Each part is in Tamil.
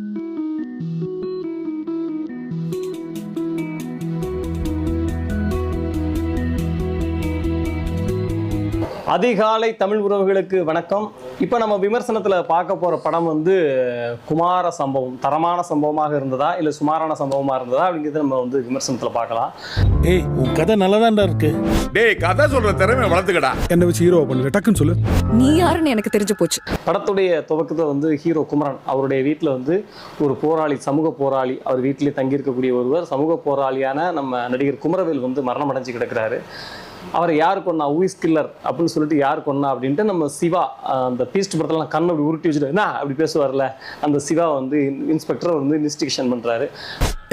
Thank you. அதிகாலை தமிழ் உறவுகளுக்கு வணக்கம். இப்போ நம்ம விமர்சனத்தில் பார்க்க போகிற படம் வந்து குமார சம்பவம் தரமான சம்பவமாக இருந்ததா இல்லை சுமாரான சம்பவமாக இருந்ததா அப்படிங்கிறத நம்ம வந்து விமர்சனத்தில் பார்க்கலாம். ஏய் உன் கதை நல்லதாண்டா இருக்கு. டேய் கதை சொல்ற திறமை வளர்த்துக்கடா. என்ன வச்சு ஹீரோ பண்ணுங்க டக்குன்னு சொல்லு. நீ யாருன்னு எனக்கு தெரிஞ்சு போச்சு. படத்துடைய துவக்கத்தை வந்து ஹீரோ குமரன் அவருடைய வீட்டில் வந்து ஒரு போராளி சமூக போராளி அவர் வீட்டிலே தங்கியிருக்கக்கூடிய ஒருவர் சமூக போராளியான நம்ம நடிகர் குமரவேல் வந்து மரணம் அடைஞ்சு கிடக்கிறாரு. அவரை யார் கொன்னா? ஊயிஸ் கில்லர் அப்படின்னு சொல்லிட்டு யார் கொன்னா அப்படின்ட்டு நம்ம சிவா அந்த பீஸ்ட் படத்துல கண்ணை அப்படி உருட்டி வச்சுட்டு என்ன? அப்படி பேசுவார்ல. அந்த சிவா வந்து இன்ஸ்பெக்டர் வந்து இன்வெஸ்டிகேஷன் பண்றாரு.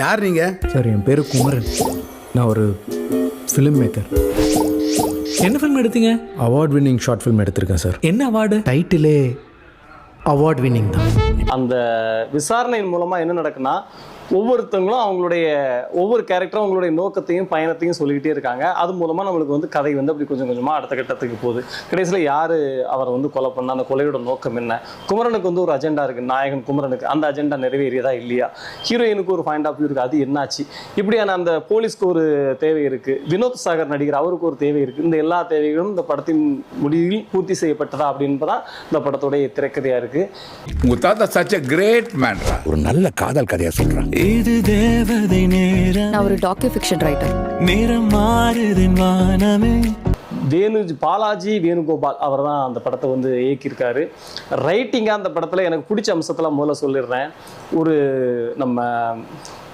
யார் நீங்க? சார் என் பேர் குமரன். நான் ஒரு ஃபிலிம் மேக்கர் என்ன ஃபிலிம் எடுத்தீங்க? அவார்ட் வின்னிங் ஷார்ட் ஃபிலிம் எடுத்திருக்கேன் சார். என்ன அவார்டு டைட்டிலே அவார்ட் வின்னிங் தான். அந்த விசாரணையின் மூலமா என்ன நடக்குன்னா ஒவ்வொருத்தவங்களும் அவங்களுடைய ஒவ்வொரு கேரக்டரும் அவங்களுடைய நோக்கத்தையும் பயணத்தையும் சொல்லிக்கிட்டே இருக்காங்க. அது மூலமா நம்மளுக்கு வந்து கதை வந்து அப்படி கொஞ்சம் கொஞ்சமா அடுத்த கட்டத்துக்கு போகுது. கடைசியில் யாரு அவரை வந்து கொலை பண்ண அந்த கொலையோட நோக்கம் என்ன? குமரனுக்கு வந்து ஒரு அஜெண்டா இருக்கு. நாயகன் குமரனுக்கு. அந்த அஜெண்டா நிறைவேறியதா இல்லையா? ஹீரோயினுக்கு ஒரு பாயிண்ட் ஆஃப் வியூ இருக்கு. அது என்னாச்சு? இப்படியான அந்த போலீஸ்க்கு ஒரு தேவை இருக்கு. வினோத் சாகர் நடிகர் அவருக்கு ஒரு தேவை இருக்கு. இந்த எல்லா தேவைகளும் இந்த படத்தின் முடிவில் பூர்த்தி செய்யப்பட்டதா அப்படின்பதான் இந்த படத்துடைய திரைக்கதையா இருக்கு. உங்க தாத்தா சச் a கிரேட் மேன்ரா ஒரு நல்ல காதல் கதையா சொல்றான் இது தேவதை நேரம். நான் ஒரு டாக்யூ ஃபிக்ஷன் ரைட்டர் நேரம் மாறுதின் வானமே. வேணு பாலாஜி வேணுகோபால் அவர் தான் அந்த படத்தை வந்து இயக்கியிருக்காரு. ரைட்டிங்காக அந்த படத்தில் எனக்கு பிடிச்ச அம்சத்தெல்லாம் முதல்ல சொல்லிடுறேன். ஒரு நம்ம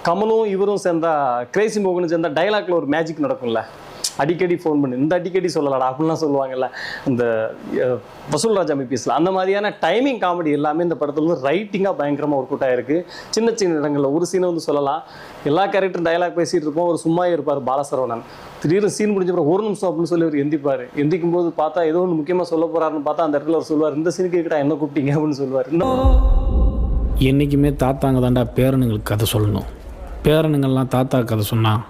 கமலும் இவரும் சேர்ந்தா கிரேசி மோகனும் சேர்ந்தா டைலாக்ல ஒரு மேஜிக் நடக்கும்ல. அடிக்கடி ஃபோன் பண்ணு. இந்த அடிக்கடி சொல்லலடா அப்படிலாம் சொல்லுவாங்கல்ல. இந்த அஹ், வசூல் ராஜா மிபிஎஸ்ல அந்த மாதிரியான டைமிங் காமெடி எல்லாமே இந்த படத்துல வந்து ரைட்டிங்காக பயங்கரமாக ஒர்க் அவுட் ஆயிருக்கு. சின்ன சின்ன இடங்களில் ஒரு சீனை வந்து சொல்லலாம். எல்லா கேரக்டரும் டயலாக் பேசிகிட்டு இருப்போம் ஒரு சும்மா இருப்பார் பாலசரவணன். திடீர்னு சீன் முடிஞ்ச அப்புறம் ஒரு நிமிஷம் அப்படின்னு சொல்லி அவர் எந்திப்பார். எந்திக்கும் போது பார்த்தா ஏதோ ஒன்று முக்கியமாக சொல்ல போறாருன்னு பார்த்தா அந்த இடத்துல அவர் சொல்லுவார் இந்த சீனுக்கு கிட்ட என்ன கூப்பிட்டீங்க? அப்படின்னு சொல்லுவார். என்றைக்குமே தாத்தாங்க தாண்டா பேரனுங்களுக்கு கதை சொல்லணும். பேரனுங்கள்லாம் தாத்தா கதை சொன்னா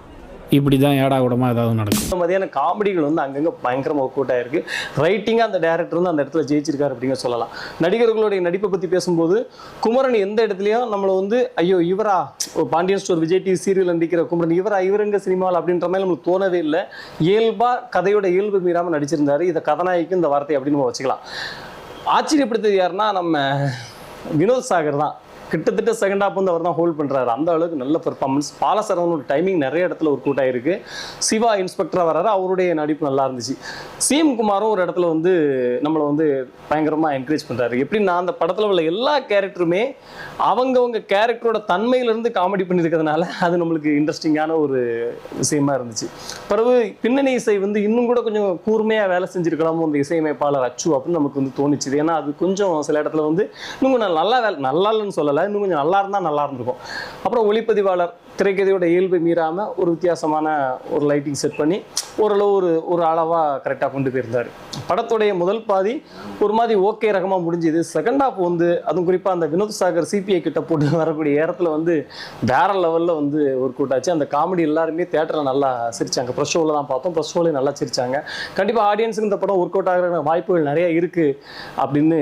இப்படி தான் ஏடா கூடமா ஏதாவது நடக்கும். இந்த மாதிரியான காமெடிகள் வந்து அங்கங்கே பயங்கரமாக ஒர்க் இருக்குது ரைட்டிங்காக அந்த டேரக்டர் வந்து அந்த இடத்துல ஜெயிச்சிருக்காரு அப்படிங்க சொல்லலாம். நடிகர்களுடைய நடிப்பை பற்றி பேசும்போது குமரன் எந்த இடத்துலையும் நம்மளை வந்து ஐயோ இவரா? Pandian store Vijay TV serial நடிக்கிற குமரன் இவரா? இவருங்க சினிமாவில் அப்படின்ற மாதிரி நம்மளுக்கு தோணவே இல்லை. இயல்பாக கதையோட இயல்பு மீறாமல் நடிச்சிருந்தாரு. இதை கதாநாயகிக்கு இந்த வார்த்தை அப்படின்னு நம்ம வச்சுக்கலாம். ஆச்சரியப்படுத்தது யாருன்னா நம்ம வினோத் சாகர் தான். கிட்டத்தட்ட செகண்ட் ஹாப் வந்து அவர் தான் ஹோல்ட் பண்ணுறாரு அந்த அளவுக்கு நல்ல பெர்ஃபார்மன்ஸ் பாலசரவனோட டைமிங் நிறைய இடத்துல ஒரு கூட்டாக இருக்குது சிவா இன்ஸ்பெக்டராக வராரு அவருடைய நடிப்பு நல்லா இருந்துச்சு. சிஎம் குமாரும் ஒரு இடத்துல வந்து நம்மளை வந்து பயங்கரமாக என்கரேஜ் பண்ணுறாரு எப்படின்னா அந்த படத்தில் உள்ள எல்லா கேரக்டருமே அவங்கவங்க கேரக்டரோட தன்மையிலேருந்து காமெடி பண்ணியிருக்கிறதுனால அது நம்மளுக்கு இன்ட்ரெஸ்டிங்கான ஒரு விஷயமா இருந்துச்சு. பிறகு பின்னணி இசை வந்து இன்னும் கூட கொஞ்சம் கூர்மையாக வேலை செஞ்சிருக்கலாமோ அந்த இசையமைப்பாளர் அச்சு அப்படின்னு நமக்கு வந்து தோணுச்சு. ஏன்னா அது கொஞ்சம் சில இடத்துல வந்து இன்னும் நல்லா வேலை நல்லா இல்லைன்னு சொல்லலை. இன்னும் கொஞ்சம் நல்லா இருந்தால் நல்லா இருந்திருக்கும். அப்புறம் ஒளிப்பதிவாளர் திரைக்கதையோட இயல்பை மீறாமல் ஒரு வித்தியாசமான ஒரு லைட்டிங் செட் பண்ணி ஓரளவு ஒரு ஒரு அளவாக கரெக்டாக கொண்டு போயிருந்தார். படத்துடைய முதல் பாதி ஒரு மாதிரி ஓகே ரகமாக முடிஞ்சுது. செகண்ட் ஹாஃப் வந்து அதுவும் குறிப்பாக அந்த வினோத் சாகர் சிபிஐ கிட்ட போட்டு வரக்கூடிய இடத்துல வந்து வேற லெவலில் வந்து ஒரு கூட்டாச்சு அந்த காமெடி எல்லாருமே தேட்டரில் நல்லா சிரிச்சாங்க. ப்ரெஷ் ஷோவில் தான் பார்த்தோம். ப்ரெஷ் ஷோவில் நல்லா சிரிச்சாங்க. கண்டிப்பாக ஆடியன்ஸுக்கு இந்த படம் ஒர்க் அவுட் ஆகிற வாய்ப்புகள் நிறைய இருக்குது அப்படின்னு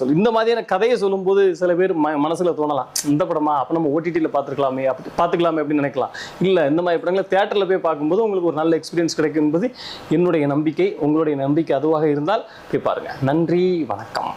சொல்லி இந்த மாதிரியான கதையை சொல்லும்போது சில பேர் ம மனசில் தோணலாம். இந்த படமா? அப்போ நம்ம ஓடிடியில் பார்த்துருக்கலாமே. அப்படி பார்த்துக்கலாமே அப்படின்னு நினைக்கலாம். இல்லை இந்த மாதிரி படங்களை தேட்டரில் போய் பார்க்கும்போது உங்களுக்கு ஒரு நல்ல எக்ஸ்பீரியன்ஸ் கிடைக்கும் என்பது என்னுடைய நம்பிக்கை உங்களுடைய நம்பிக்கை அதுவாக இருந்தால் போய் பாருங்கள் நன்றி வணக்கம்.